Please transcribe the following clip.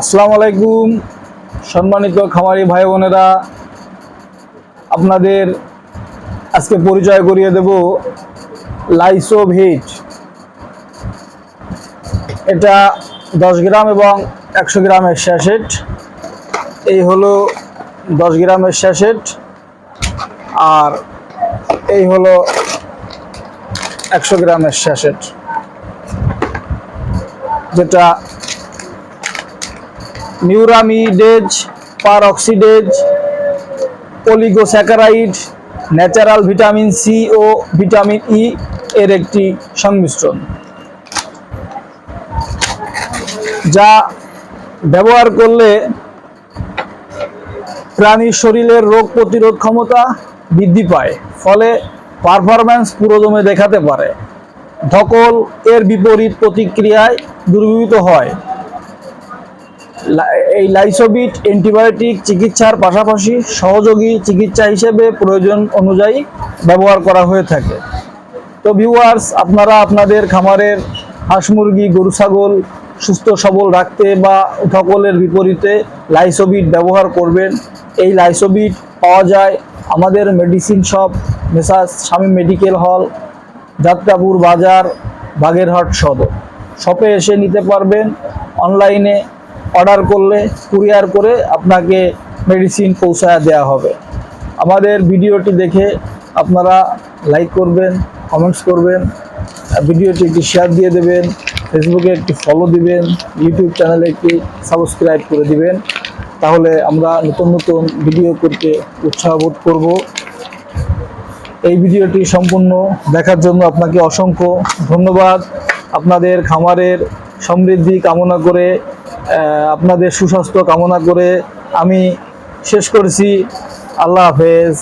আসসালামু আলাইকুম, সম্মানিত খামারি ভাই বোনেরা। আপনাদের আজকে পরিচয় করিয়ে দেব লাইসো ভিট এটা দশ গ্রাম এবং একশো গ্রামের স্যাশেট এই হলো দশ গ্রামের স্যাশেট আর এই হলো একশো গ্রামের স্যাশেট যেটা নিউরামিডেজ peroxidase oligosaccharide, natural vitamin C ও ভিটামিন ই এর একটি সংমিশ্রণ, যা ব্যবহার করলে প্রাণীর শরীরের রোগ প্রতিরোধ ক্ষমতা বৃদ্ধি পায়, ফলে পারফরম্যান্স পুরোদমে দেখাতে পারে। ধকল এর বিপরীত প্রতিক্রিয়ায় দুর্বিত হয়। এই লাইসোবিট অ্যান্টিবায়োটিক চিকিৎসার পাশাপাশি সহযোগী চিকিৎসা হিসেবে প্রয়োজন অনুযায়ী ব্যবহার করা হয়ে থাকে। তো ভিউয়ার্স আপনারা আপনাদের খামারের হাঁস মুরগি, গরু, ছাগল সুস্থ, সবল রাখতে বা ধকলের বিপরীতে লাইসোবিট ব্যবহার করবেন। এই লাইসোবিট পাওয়া যায় আমাদের মেডিসিন শপ মেসাজ স্বামী মেডিকেল হল যাত্রাপুর বাজার, বাগেরহাট সদর। শপে এসে নিতে পারবেন। অনলাইনে অর্ডার করলে, কুরিয়ার করে আপনাকে মেডিসিন পৌঁছায় দেওয়া হবে। আমাদের ভিডিওটি দেখে আপনারা লাইক করবেন কমেন্টস করবেন ভিডিওটি একটি শেয়ার দিয়ে দেবেন ফেসবুকে একটি ফলো দিবেন ইউটিউব চ্যানেলে একটি সাবস্ক্রাইব করে দিবেন। তাহলে আমরা নতুন নতুন ভিডিও করতে উৎসাহ বোধ করব। এই ভিডিওটি সম্পূর্ণ দেখার জন্য আপনাকে অসংখ্য ধন্যবাদ। আপনাদের খামারের সমৃদ্ধি কামনা করে আপনাদের সুস্বাস্থ্য কামনা করে আমি শেষ করছি। আল্লাহ হাফেজ।